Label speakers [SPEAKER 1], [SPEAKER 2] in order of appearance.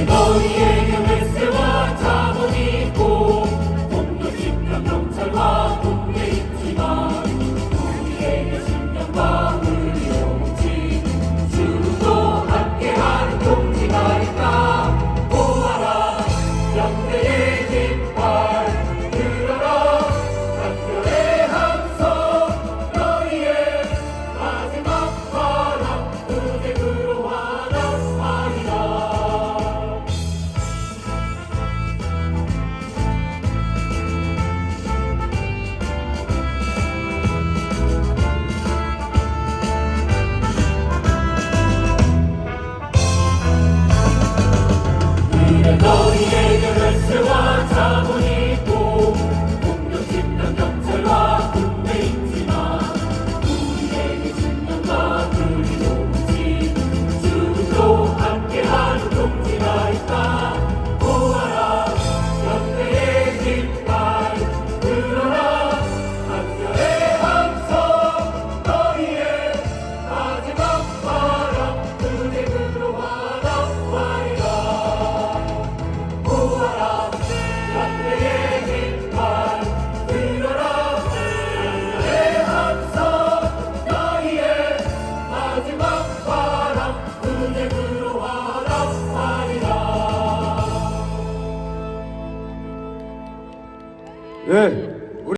[SPEAKER 1] 너희에게 외세와 자본이 있고 공료 집단 경찰과 군대 있지만 우리에게
[SPEAKER 2] 诶